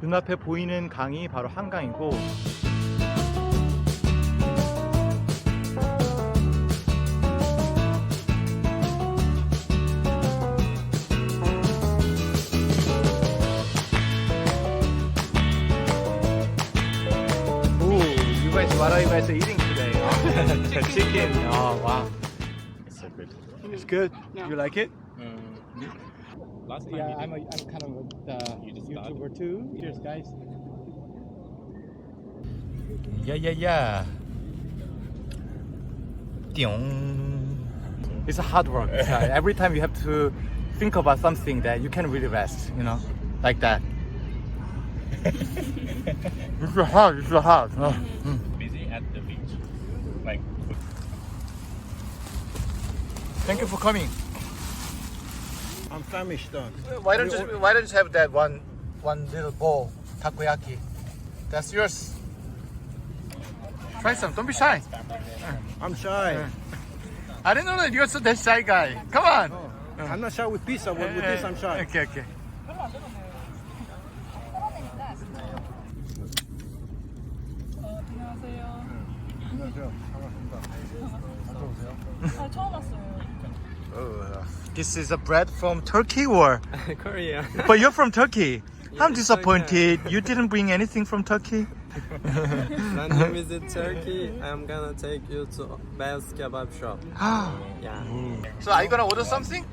눈앞에 보이는 강이 바로 한강이고 Ooh, you guys, what are you guys eating today? Chicken. Oh, wow. It's so good. It's good. You like it? Last time Yeah, I'm, a, did- I'm kind of a You just YouTuber too. Cheers, guys. Yeah, yeah, yeah. Tiong. It's a hard work. It's hard. Every time you have to think about something that you can't really rest, you know, like that. it's so hard. It's so hard. Oh, mm. busy at the beach. Like Thank you for coming. I'm famished though. Why don't you Why don't you have that one one little bowl takoyaki? That's yours. Try some. Don't be shy. I'm shy. I didn't know that you're so that shy guy. Come on. I'm not shy with pizza, but with this I'm shy. Okay, okay. 안녕하세요. 안녕하세요. 반갑습니다. 아, 처음 왔어요. Oh, this is a bread from Turkey, or Korea. but you're from Turkey. I'm disappointed. You didn't bring anything from Turkey. when you visit Turkey, I'm gonna take you to best kebab shop. Yeah. so are you gonna order something?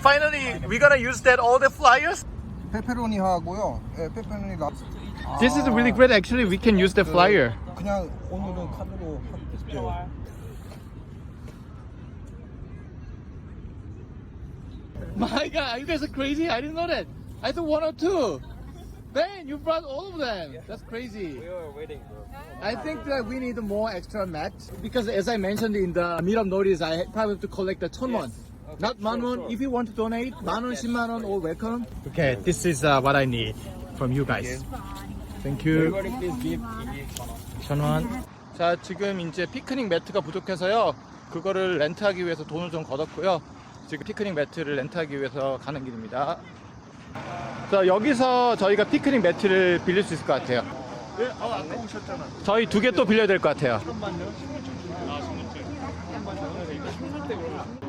Finally, we're gonna use that all the flyers. 페페로니 하고요. 예, 페페로니 랍. This is really great. Actually, we can use the flyer. 그냥 오늘은 카드로 할게요. My God, you guys are crazy. I didn't know that. I thought one or two. Man, you brought all of them. That's crazy. We were waiting, bro. I think that we need more extra mats because, as I mentioned in the meetup notice, I probably have to collect the 천 won. Not man won. If you want to donate, man won, 십만 원, all welcome. Okay, this is uh, what I need from you guys. Thank you. please give 천 원. 자, 지금 이제 피크닉 매트가 부족해서요. 그거를 렌트하기 위해서 돈을 좀 걷었고요. 지금 피크닉 매트를 렌트하기 위해서 가는 길입니다. 자, 여기서 저희가 피크닉 매트를 빌릴 수 있을 것 같아요. 예, 아, 아까 오셨잖아. 저희 두 개 또 빌려야 될 것 같아요.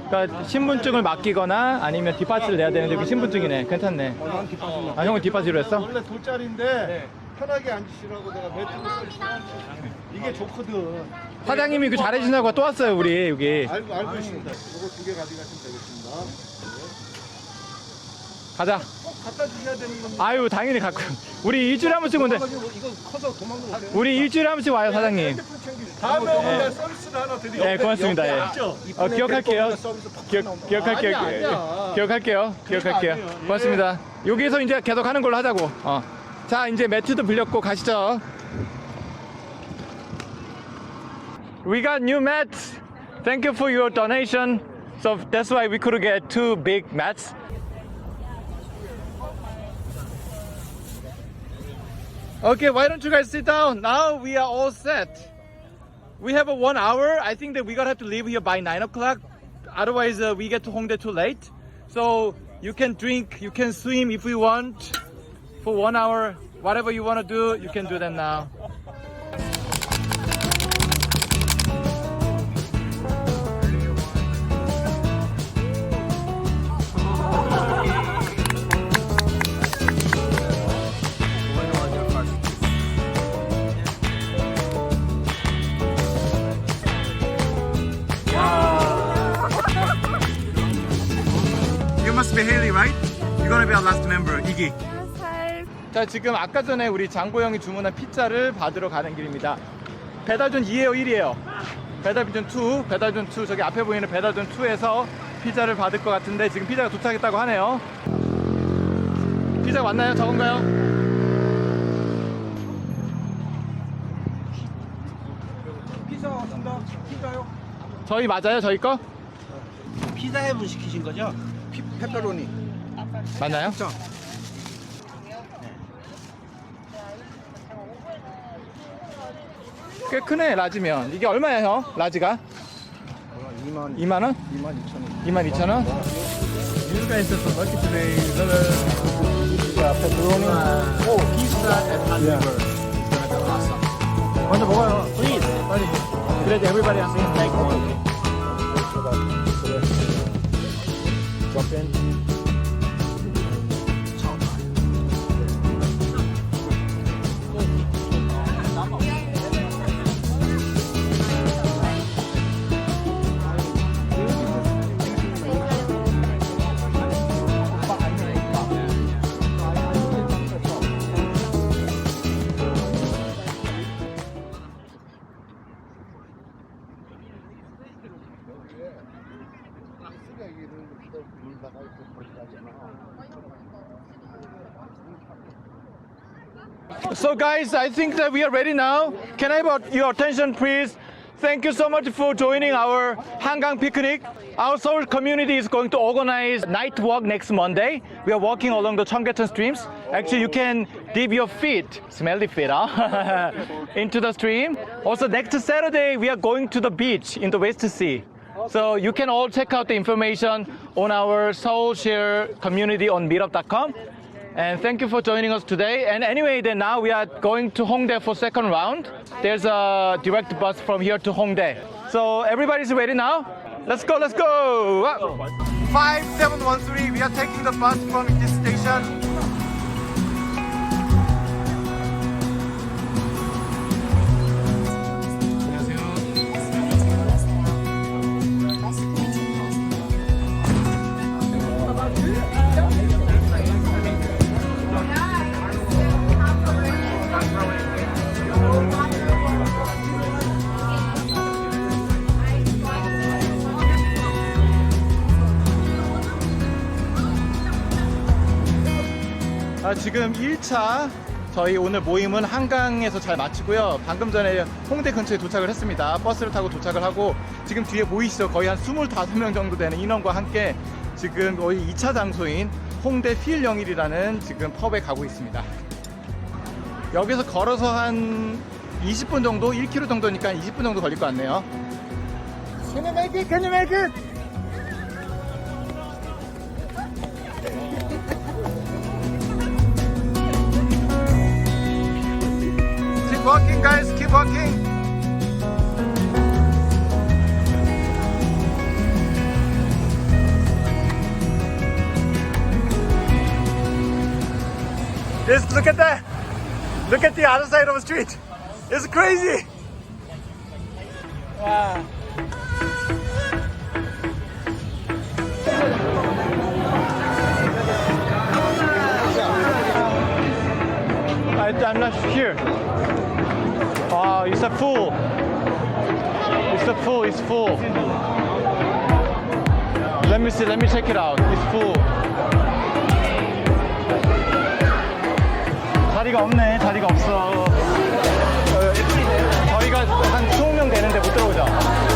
그러니까 신분증을 맡기거나 아니면 뒷받침을 내야 되는데 여기 신분증이네. 괜찮네. 난 뒷받침. 아, 형은 뒷받침으로 했어? 원래 돗자리인데 편하게 앉으시라고 내가 매트를 써주시면 이게 좋거든. 사장님이 그 잘해주신다고 또 왔어요, 우리 여기. 알고 알고 있습니다. 이거 두 개 가져가시면 되겠습니다. 가자. 꼭 갖다 주셔야 되는 겁니다. 아유, 당연히 갖고. 우리 일주일에 한 번씩 온대. 가지고 이거 커서 도망가 못해요. 우리 일주일에 한 번씩 와요, 사장님. 핸드폰 챙기세요. 다음에 오면 내가 서비스를 하나 드릴게요. 네, 고맙습니다. 예. 있죠? 어, 기억할게요. 서비스 팍 기억. 기억할게요. 아니야, 아니야. 기억할게요. 기억할게요. 아니에요. 예. 고맙습니다. 여기서 이제 계속 하는 걸로 하자고. 어. 자, 이제 매트도 빌렸고 가시죠. We got new mats. Thank you for your donation. So that's why we could get two big mats. Okay, why don't you guys sit down? Now we are all set. We have a one hour. I think that we're gonna have to leave here by nine o'clock. Otherwise, uh, we get to Hongdae too late. So you can drink, you can swim if you want for one hour. Whatever you want to do, you can do that now. You're gonna be our last member, 이기. 자, 지금 아까 전에 우리 장보 형이 주문한 피자를 받으러 가는 길입니다. 배달존 2예요, 1이에요? 배달존 2, 배달존 2, 저기 앞에 보이는 배달존 2에서 피자를 받을 것 같은데 지금 피자가 도착했다고 하네요. 피자 왔나요? 적은가요? 피자 왔습니다. 피자요? 저희 맞아요? 저희 거? 피자 해분 시키신 거죠? 피, 페페로니. 맞나요? 자. 꽤 크네, 라지면. 이게 얼마예요, 라지가? 2만 2만 원? 2만 2천 원. 2만 2천 원? You guys are so lucky today. 자, 페퍼로니. 오, liver. It's gonna be awesome. 먼저 먹어요. Please. 빨리. 그래도 everybody has to take one. Drop in. So guys, I think that we are ready now. Can I have your attention please? Thank you so much for joining our Hangang picnic. Our Seoul community is going to organize night walk next Monday. We are walking along the Cheonggyecheon streams. Actually, you can dip your feet, smelly feet, huh? into the stream. Also, next Saturday, we are going to the beach in the West Sea. So you can all check out the information on our Seoul Share community on meetup.com. And thank you for joining us today. And anyway, then now we are going to Hongdae for second round. There's a direct bus from here to Hongdae. So everybody's ready now? Let's go, let's go! 5713, we are taking the bus from this station. 아, 지금 1차 저희 오늘 모임은 한강에서 잘 마치고요. 방금 전에 홍대 근처에 도착을 했습니다. 버스를 타고 도착을 하고 지금 뒤에 보이시죠? 거의 한 25명 정도 되는 인원과 함께 지금 거의 2차 장소인 홍대 필 영일이라는 지금 펍에 가고 있습니다. 여기서 걸어서 한 20분 정도, 1km 정도니까 20분 정도 걸릴 것 같네요. Can you make? Keep walking, guys. Keep walking. Just look at that. Look at the other side of the street. It's crazy. Wow. I, I'm not here. Ah, it's a full. It's a full. It's full. Let me see. Let me check it out. It's full. 자리가 없네. 자리가 없어. 어, 저희가 한 20명 되는데 못 들어오죠.